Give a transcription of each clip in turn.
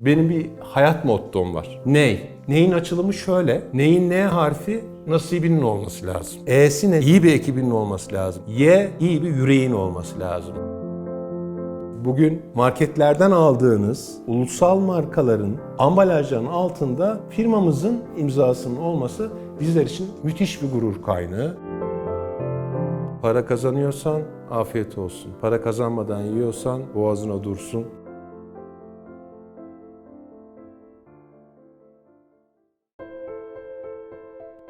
Benim bir hayat mottom var. Ney? Neyin açılımı şöyle. Neyin N harfi nasibinin olması lazım. E'si ne? İyi bir ekibinin olması lazım. Y iyi bir yüreğin olması lazım. Bugün marketlerden aldığınız ulusal markaların ambalajlarının altında firmamızın imzasının olması bizler için müthiş bir gurur kaynağı. Para kazanıyorsan afiyet olsun. Para kazanmadan yiyorsan boğazına dursun.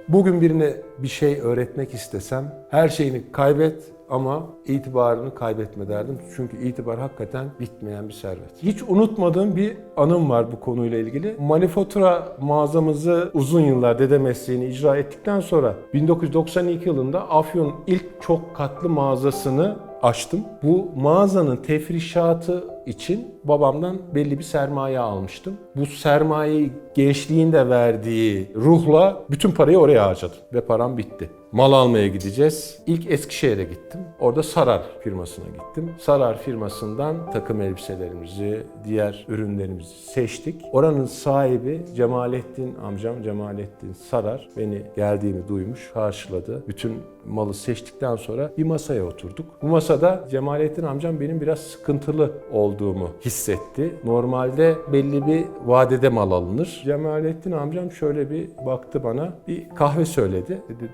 Bugün birine bir şey öğretmek istesem her şeyini kaybet ama itibarını kaybetme derdim. Çünkü itibar hakikaten bitmeyen bir servet. Hiç unutmadığım bir anım var bu konuyla ilgili. Manifatura mağazamızı uzun yıllar dede mesleğini icra ettikten sonra 1992 yılında Afyon ilk çok katlı mağazasını açtım. Bu mağazanın tefrişatı için babamdan belli bir sermaye almıştım. Bu sermayeyi gençliğinde verdiği ruhla bütün parayı oraya harcadım ve param bitti. Mal almaya gideceğiz. İlk Eskişehir'e gittim. Orada Sarar firmasına gittim. Sarar firmasından takım elbiselerimizi, diğer ürünlerimizi seçtik. Oranın sahibi Cemalettin amcam Cemalettin Sarar beni geldiğimi duymuş, karşıladı. Bütün malı seçtikten sonra bir masaya oturduk. Bu masada Cemalettin amcam benim biraz sıkıntılı olduğumu hissetti. Normalde belli bir vadede mal alınır. Cemalettin amcam şöyle bir baktı bana. Bir kahve söyledi. Dedi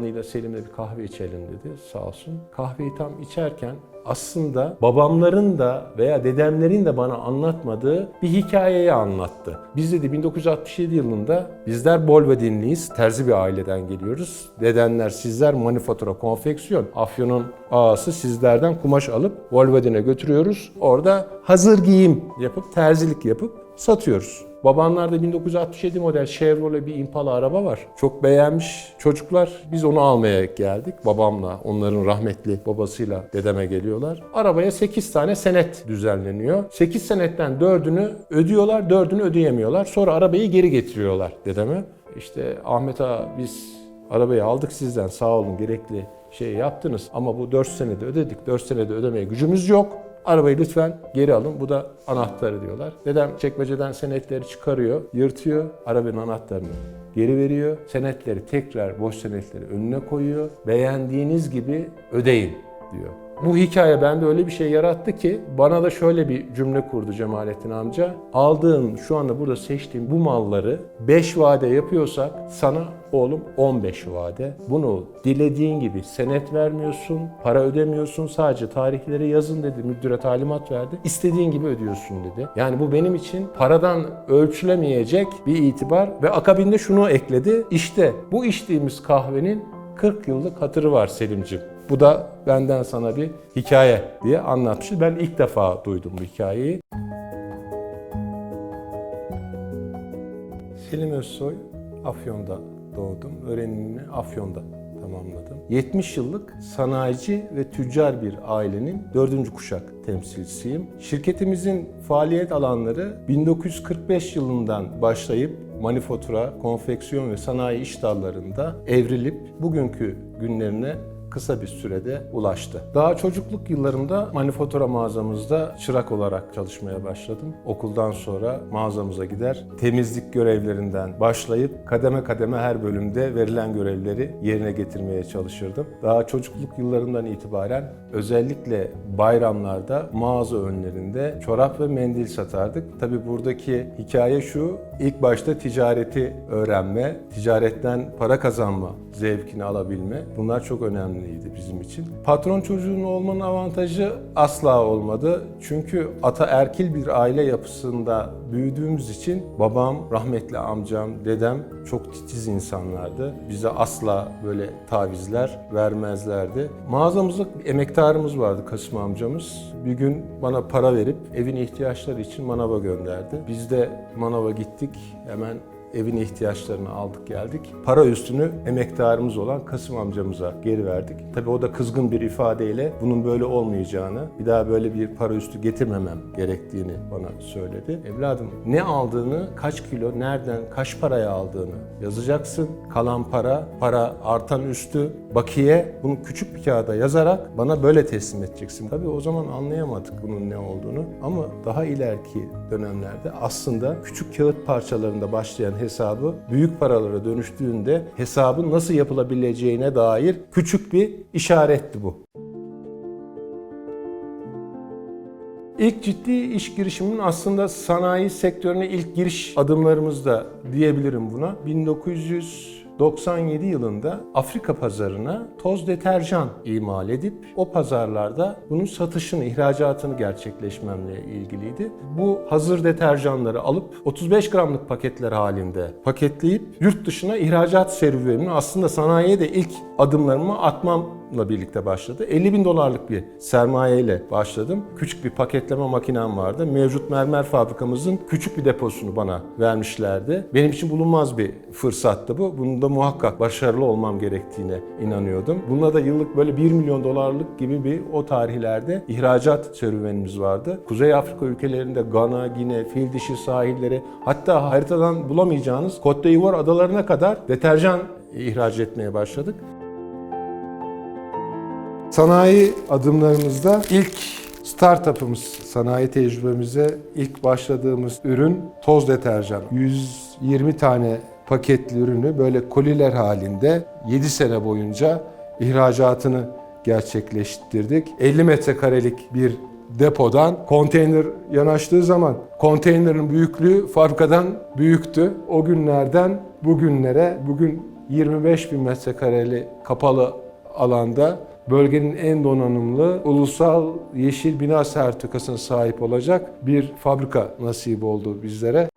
delikanlıyla Selim'le bir kahve içelim dedi. Sağ olsun. Kahveyi tam içerken aslında babamların da veya dedemlerin de bana anlatmadığı bir hikayeyi anlattı. Biz dedi 1967 yılında bizler Bolvedinliyiz. Terzi bir aileden geliyoruz. Dedenler sizler manifatura, konfeksiyon. Afyon'un ağası sizlerden kumaş alıp Bolvedin'e götürüyoruz. Orada hazır giyim yapıp terzilik yapıp satıyoruz. Babamlarda 1967 model Chevrolet bir Impala araba var. Çok beğenmiş çocuklar. Biz onu almaya geldik babamla. Onların rahmetli babasıyla dedeme geliyorlar. Arabaya 8 tane senet düzenleniyor. 8 senetten 4'ünü ödüyorlar, 4'ünü ödeyemiyorlar. Sonra arabayı geri getiriyorlar dedeme. İşte Ahmet ağa biz arabayı aldık sizden sağ olun gerekli şey yaptınız. Ama bu 4 senede ödedik. 4 senede ödemeye gücümüz yok. Arabayı lütfen geri alın. Bu da anahtarı diyorlar. Dedem çekmeceden senetleri çıkarıyor, yırtıyor. Arabanın anahtarını geri veriyor. Senetleri tekrar boş senetleri önüne koyuyor. Beğendiğiniz gibi ödeyin diyor. Bu hikaye bende öyle bir şey yarattı ki bana da şöyle bir cümle kurdu Cemalettin amca. Aldığın şu anda burada seçtiğim bu malları 5 vade yapıyorsak sana oğlum 15 vade. Bunu dilediğin gibi senet vermiyorsun, para ödemiyorsun. Sadece tarihleri yazın dedi. Müdüre talimat verdi. İstediğin gibi ödüyorsun dedi. Yani bu benim için paradan ölçülemeyecek bir itibar ve akabinde şunu ekledi. İşte bu içtiğimiz kahvenin 40 yıllık hatırı var Selimciğim. Bu da benden sana bir hikaye diye anlatmıştı. Ben ilk defa duydum bu hikayeyi. Selim Özsoy, Afyon'da doğdum. Öğrenimimi Afyon'da tamamladım. 70 yıllık sanayici ve tüccar bir ailenin dördüncü kuşak temsilcisiyim. Şirketimizin faaliyet alanları 1945 yılından başlayıp manifatura, konfeksiyon ve sanayi iş dallarında evrilip bugünkü günlerine kısa bir sürede ulaştı. Daha çocukluk yıllarımda manifatura mağazamızda çırak olarak çalışmaya başladım. Okuldan sonra mağazamıza gider, temizlik görevlerinden başlayıp kademe kademe her bölümde verilen görevleri yerine getirmeye çalışırdım. Daha çocukluk yıllarından itibaren özellikle bayramlarda mağaza önlerinde çorap ve mendil satardık. Tabi buradaki hikaye şu, ilk başta ticareti öğrenme, ticaretten para kazanma zevkini alabilme bunlar çok önemliydi bizim için. Patron çocuğunun olmanın avantajı asla olmadı. Çünkü ataerkil bir aile yapısında büyüdüğümüz için babam, rahmetli amcam, dedem çok titiz insanlardı. Bize asla böyle tavizler vermezlerdi. Mağazamızda emektarımız vardı Kasım amcamız. Bir gün bana para verip evin ihtiyaçları için manava gönderdi. Biz de manava gittik. Hemen evin ihtiyaçlarını aldık geldik. Para üstünü emektarımız olan Kasım amcamıza geri verdik. Tabii o da kızgın bir ifadeyle bunun böyle olmayacağını, bir daha böyle bir para üstü getirmemem gerektiğini bana söyledi. Evladım ne aldığını, kaç kilo, nereden, kaç paraya aldığını yazacaksın. Kalan para, para artan üstü, bakiye bunu küçük bir kağıda yazarak bana böyle teslim edeceksin. Tabii o zaman anlayamadık bunun ne olduğunu ama daha ileriki dönemlerde aslında küçük kağıt parçalarında başlayan hesabı büyük paralara dönüştüğünde hesabın nasıl yapılabileceğine dair küçük bir işaretti bu. İlk ciddi iş girişimimin aslında sanayi sektörüne ilk giriş adımlarımızda diyebilirim buna. 1997 yılında Afrika pazarına toz deterjan imal edip o pazarlarda bunun satışını, ihracatını gerçekleşmemle ilgiliydi. Bu hazır deterjanları alıp 35 gramlık paketler halinde paketleyip yurt dışına ihracat serüvenini aslında sanayiye de ilk adımlarımı atmamla birlikte başladı. 50 bin dolarlık bir sermayeyle başladım. Küçük bir paketleme makinem vardı. Mevcut mermer fabrikamızın küçük bir deposunu bana vermişlerdi. Benim için bulunmaz bir fırsattı bu. Bunda muhakkak başarılı olmam gerektiğine inanıyordum. Bununla da yıllık böyle 1 milyon dolarlık gibi bir o tarihlerde ihracat serüvenimiz vardı. Kuzey Afrika ülkelerinde Gana, Gine, Fil dişi sahilleri hatta haritadan bulamayacağınız Côte d'Ivoire adalarına kadar deterjan ihraç etmeye başladık. Sanayi adımlarımızda ilk startup'ımız, sanayi tecrübemize ilk başladığımız ürün toz deterjan. 120 tane paketli ürünü böyle koliler halinde 7 sene boyunca ihracatını gerçekleştirdik. 50 metrekarelik bir depodan konteyner yanaştığı zaman konteynerin büyüklüğü fabrikadan büyüktü. O günlerden bugünlere bugün 25 bin metrekareli kapalı alanda bölgenin en donanımlı ulusal yeşil bina sertifikasına sahip olacak bir fabrika nasip oldu bizlere.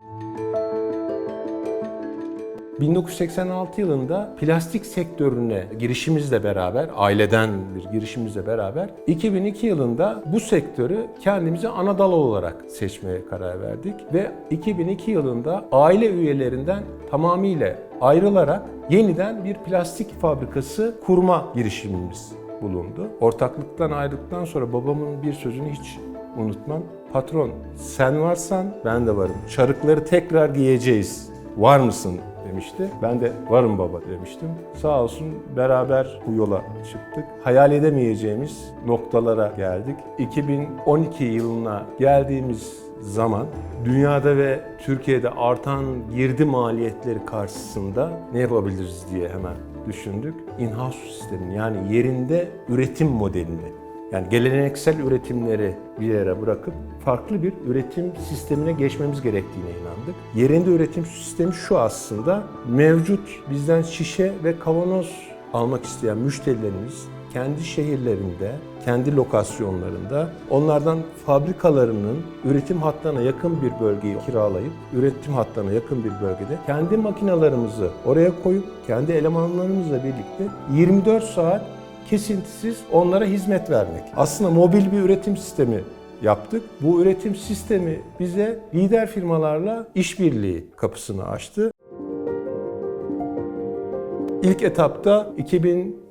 1986 yılında plastik sektörüne girişimizle beraber, aileden bir girişimizle beraber 2002 yılında bu sektörü kendimize ana olarak seçmeye karar verdik ve 2002 yılında aile üyelerinden tamamıyla ayrılarak yeniden bir plastik fabrikası kurma girişimimiz bulundu. Ortaklıktan ayrıldıktan sonra babamın bir sözünü hiç unutmam. Patron sen varsan ben de varım. Çarıkları tekrar giyeceğiz. Var mısın demişti. Ben de varım baba demiştim. Sağ olsun beraber bu yola çıktık. Hayal edemeyeceğimiz noktalara geldik. 2012 yılına geldiğimiz zaman dünyada ve Türkiye'de artan girdi maliyetleri karşısında ne yapabiliriz diye hemen düşündük. In-house sistemi yani yerinde üretim modelini yani geleneksel üretimleri bir yere bırakıp farklı bir üretim sistemine geçmemiz gerektiğine inandık. Yerinde üretim sistemi şu aslında mevcut bizden şişe ve kavanoz almak isteyen müşterilerimiz kendi şehirlerinde, kendi lokasyonlarında onlardan fabrikalarının üretim hattına yakın bir bölgeyi kiralayıp üretim hattına yakın bir bölgede kendi makinalarımızı oraya koyup kendi elemanlarımızla birlikte 24 saat kesintisiz onlara hizmet vermek. Aslında mobil bir üretim sistemi yaptık. Bu üretim sistemi bize lider firmalarla işbirliği kapısını açtı. İlk etapta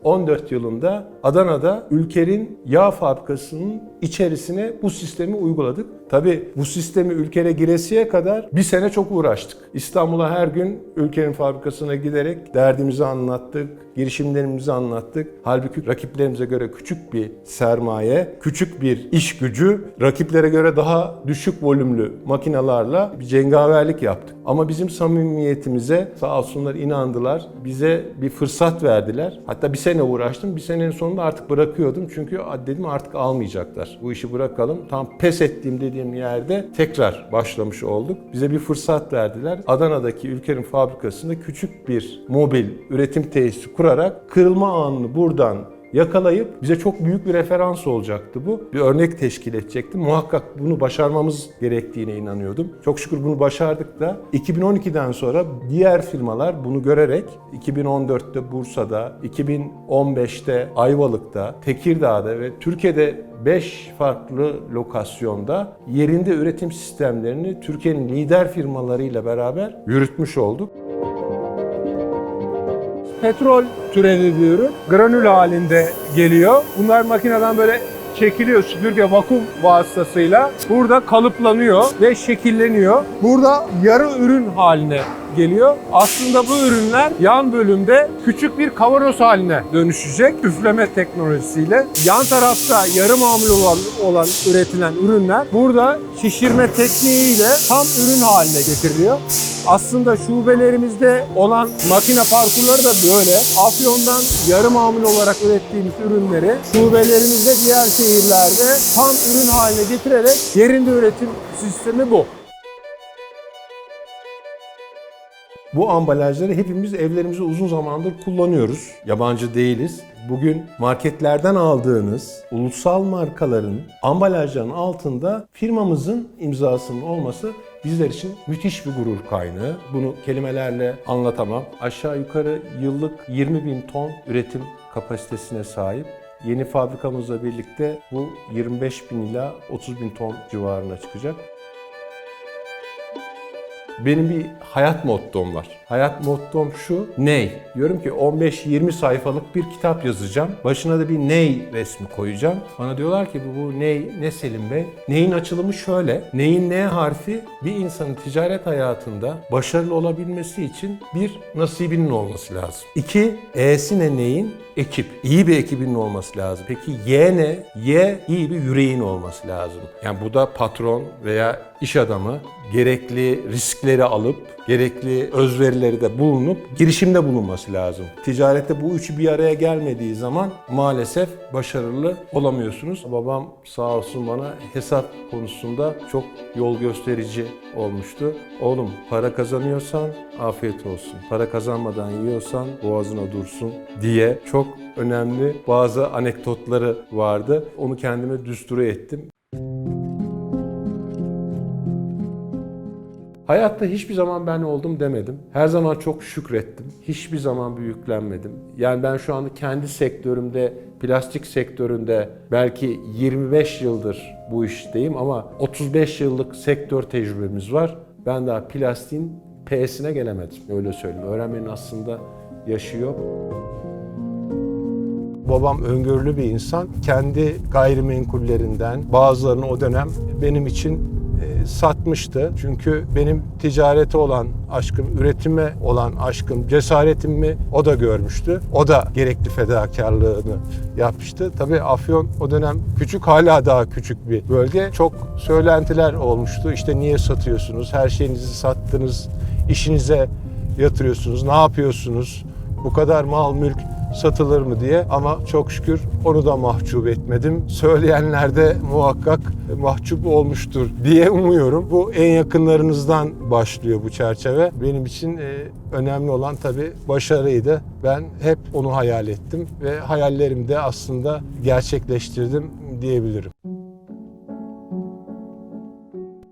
2014 yılında Adana'da Ülker'in yağ fabrikasının içerisine bu sistemi uyguladık. Tabi bu sistemi Ülker'e giresiye kadar bir sene çok uğraştık. İstanbul'a her gün Ülker'in fabrikasına giderek derdimizi anlattık, girişimlerimizi anlattık. Halbuki rakiplerimize göre küçük bir sermaye, küçük bir iş gücü, rakiplere göre daha düşük volümlü makinalarla bir cengaverlik yaptık. Ama bizim samimiyetimize sağ olsunlar inandılar. Bize bir fırsat verdiler. Hatta bir sene uğraştım. Bir senenin sonunda artık bırakıyordum. Çünkü dedim artık almayacaklar. Bu işi bırakalım. Tam pes ettiğim dediğim yerde tekrar başlamış olduk. Bize bir fırsat verdiler. Adana'daki Ülker'in fabrikasında küçük bir mobil üretim tesisi kurarak kırılma anını buradan yakalayıp bize çok büyük bir referans olacaktı bu. Bir örnek teşkil edecekti. Muhakkak bunu başarmamız gerektiğine inanıyordum. Çok şükür bunu başardık da 2012'den sonra diğer firmalar bunu görerek 2014'te Bursa'da, 2015'te Ayvalık'ta, Tekirdağ'da ve Türkiye'de 5 farklı lokasyonda yerinde üretim sistemlerini Türkiye'nin lider firmalarıyla beraber yürütmüş olduk. Petrol türevi bir ürün. Granül halinde geliyor. Bunlar makineden böyle çekiliyor süpürge vakum vasıtasıyla. Burada kalıplanıyor ve şekilleniyor. Burada yarı ürün haline geliyor. Aslında bu ürünler yan bölümde küçük bir kavanoz haline dönüşecek üfleme teknolojisiyle. Yan tarafta yarı mamul olan, olan üretilen ürünler burada şişirme tekniğiyle tam ürün haline getiriliyor. Aslında şubelerimizde olan makine parkurları da böyle. Afyon'dan yarı mamul olarak ürettiğimiz ürünleri şubelerimizde diğer şehirlerde tam ürün haline getirerek yerinde üretim sistemi bu. Bu ambalajları hepimiz evlerimizde uzun zamandır kullanıyoruz. Yabancı değiliz. Bugün marketlerden aldığınız ulusal markaların ambalajlarının altında firmamızın imzasının olması bizler için müthiş bir gurur kaynağı. Bunu kelimelerle anlatamam. Aşağı yukarı yıllık 20 bin ton üretim kapasitesine sahip. Yeni fabrikamızla birlikte bu 25 bin ila 30 bin ton civarına çıkacak. Benim bir hayat mottom var. Hayat mottom şu, ney? Diyorum ki 15-20 sayfalık bir kitap yazacağım. Başına da bir ney resmi koyacağım. Bana diyorlar ki bu, bu ney, ne Selim Bey? Neyin açılımı şöyle. Neyin ne harfi bir insanın ticaret hayatında başarılı olabilmesi için bir nasibinin olması lazım. İki, E'si ne neyin? Ekip. İyi bir ekibinin olması lazım. Peki Y ne? Y iyi bir yüreğin olması lazım. Yani bu da patron veya iş adamı gerekli riskleri alıp, gerekli özverileri de bulunup girişimde bulunması lazım. Ticarette bu üçü bir araya gelmediği zaman maalesef başarılı olamıyorsunuz. Babam sağ olsun bana hesap konusunda çok yol gösterici olmuştu. Oğlum para kazanıyorsan afiyet olsun. Para kazanmadan yiyorsan boğazına dursun diye çok önemli bazı anekdotları vardı. Onu kendime düstura ettim. Hayatta hiçbir zaman ben oldum demedim. Her zaman çok şükrettim. Hiçbir zaman büyüklenmedim. Yani ben şu anda kendi sektörümde, plastik sektöründe belki 25 yıldır bu işteyim ama 35 yıllık sektör tecrübemiz var. Ben daha plastiğin P'sine gelemedim. Öyle söyleyeyim. Öğrenmenin aslında yaşı yok. Babam öngörülü bir insan. Kendi gayrimenkullerinden bazılarını o dönem benim için e, satmıştı. Çünkü benim ticarete olan aşkım, üretime olan aşkım, cesaretimi o da görmüştü. O da gerekli fedakarlığını yapmıştı. Tabii Afyon o dönem küçük, hala daha küçük bir bölge. Çok söylentiler olmuştu. İşte niye satıyorsunuz? Her şeyinizi sattınız, işinize yatırıyorsunuz. Ne yapıyorsunuz? Bu kadar mal mülk satılır mı diye ama çok şükür onu da mahcup etmedim. Söyleyenler de muhakkak mahcup olmuştur diye umuyorum. Bu en yakınlarınızdan başlıyor bu çerçeve. Benim için e, önemli olan tabii başarıydı. Ben hep onu hayal ettim ve hayallerimi de aslında gerçekleştirdim diyebilirim.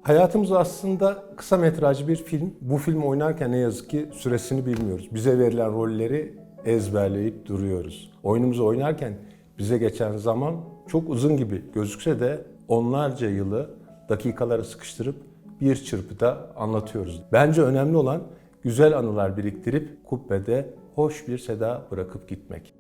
Hayatımız aslında kısa metrajlı bir film. Bu film oynarken ne yazık ki süresini bilmiyoruz. Bize verilen rolleri ezberleyip duruyoruz. Oyunumuzu oynarken bize geçen zaman çok uzun gibi gözükse de onlarca yılı dakikalara sıkıştırıp bir çırpıda anlatıyoruz. Bence önemli olan güzel anılar biriktirip kubbede hoş bir seda bırakıp gitmek.